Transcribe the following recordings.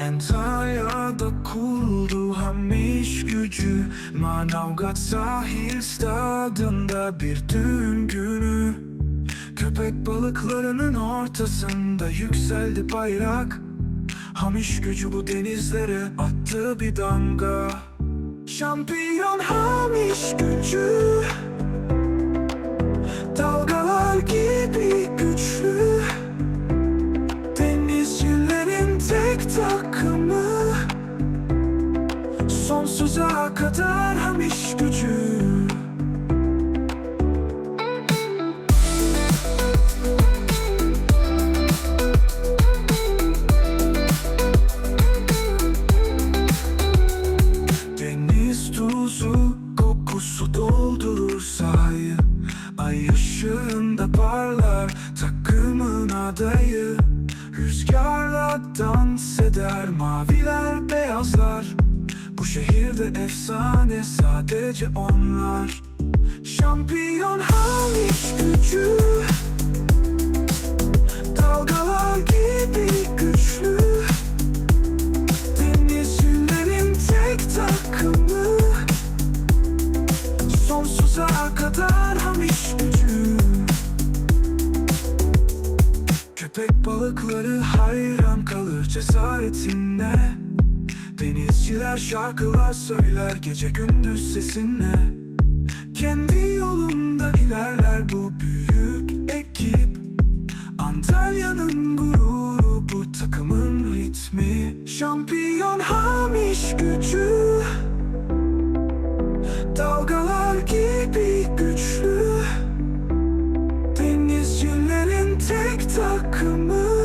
Antalya'da kuruldu hamiş gücü. Manavgat sahil stadında bir düğün günü. Köpek balıklarının ortasında yükseldi bayrak. Hamiş gücü bu denizlere attı bir damga. Şampiyon hamiş gücü. Sonsuza kadar Hamiş gücü. Deniz tuzu kokusu doldurur sahayı Ay ışığında parlar takımın adayı. Rüzgarla dans eder maviler beyazlar Şehirde efsane sadece onlar. Şampiyon Hamiş gücü. Dalgalar gibi güçlü. Denizcilerin tek takımı. Sonsuza kadar Hamiş gücü. Köpek balıkları hayran kalır cesaretine Denizciler şarkılar söyler gece gündüz sesinle Kendi yolunda ilerler bu büyük ekip. Antalya'nın gururu bu takımın ritmi. Şampiyon Hamiş gücü. Dalgalar gibi güçlü. Denizcilerin tek takımı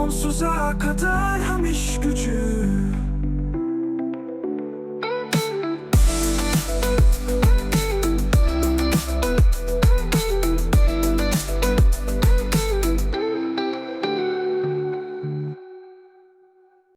Sonsuza kadar Hamiş gücü